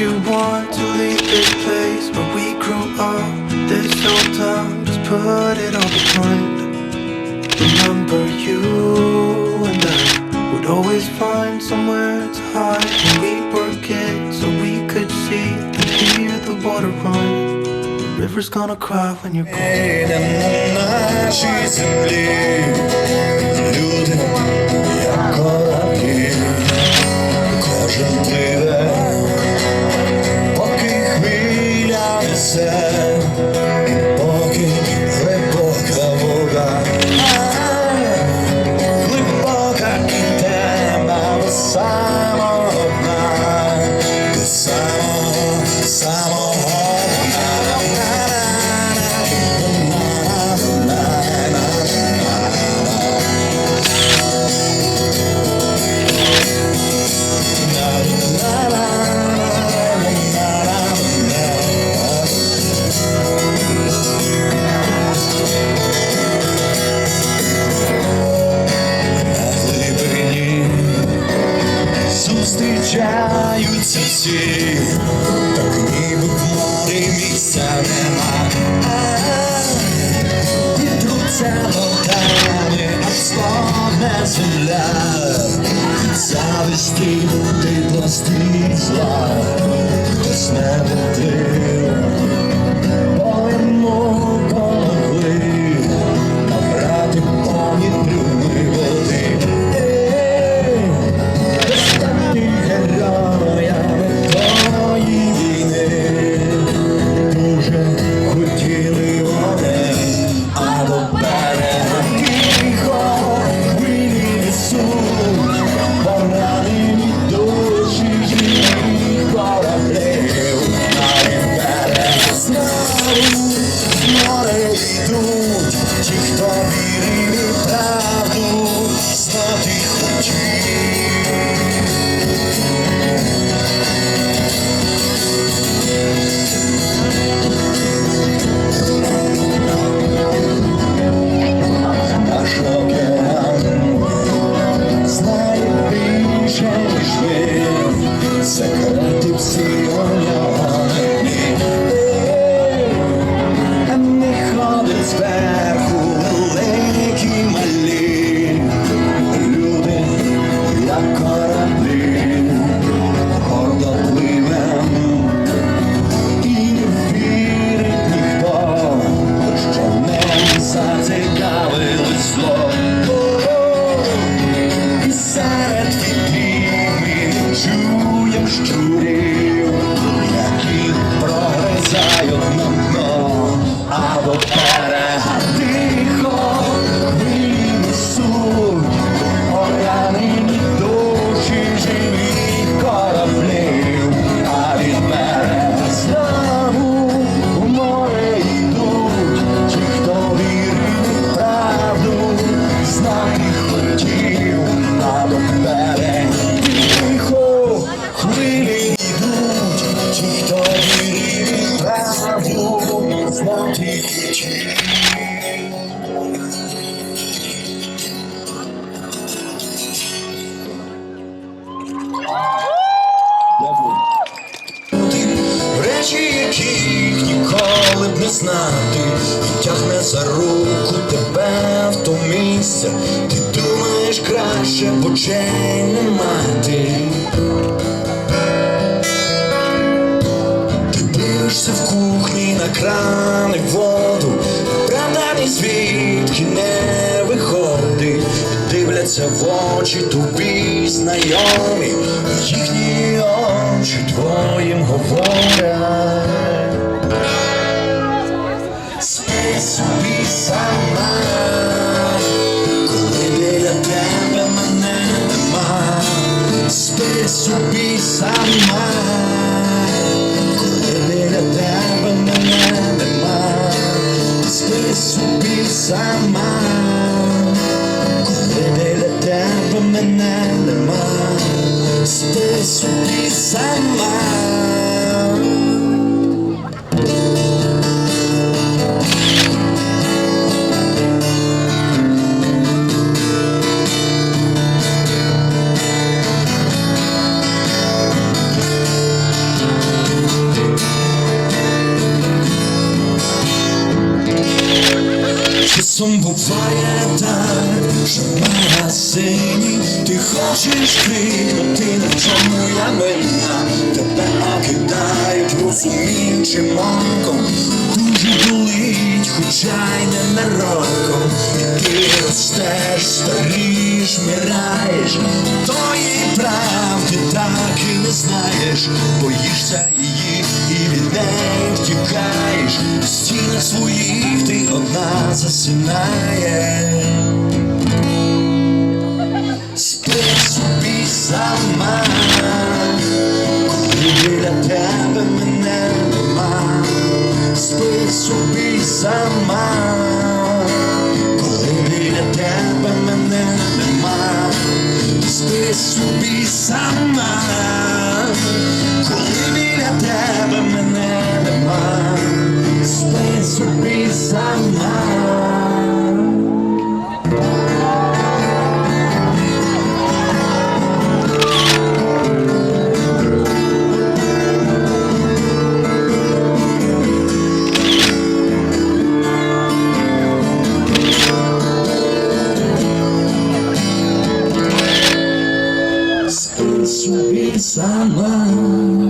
you want to leave this place where we grew up. This town, just put it on behind. Remember you and I would always find somewhere to hide when we were kids, so we could see and hear the water run. The river's gonna cry when you're gone. на нашій землі люди, як кораблі, кожен пливе, поки хвиля несе, Всі, так ніби в морі місця нема. Вітруться ногами, аж стогне земля. Зависті ти пласти зла, місце, ти думаєш краще очей не мати. Ти дивишся в кухні на крани воду, правда ні звідки не виходить, дивляться в очі тобі знайомі, їхні очі твоїм говорять. Спи собі сама, sa bisa naman Deberada ba mga naman Espeso bisa man Deberada ba mga naman Espeso bisa Часом буває так, що в магазині ти хочеш крикнути, на чому я винна Тебе окидають розуміючим оком. Дуже болить, хоча й не нароком І ти ростеш, старієш, мираєш Тої правди так і не знаєш. Боїшся її і від неї втікаєш. В стінах своїх ти casa se naje собі сама.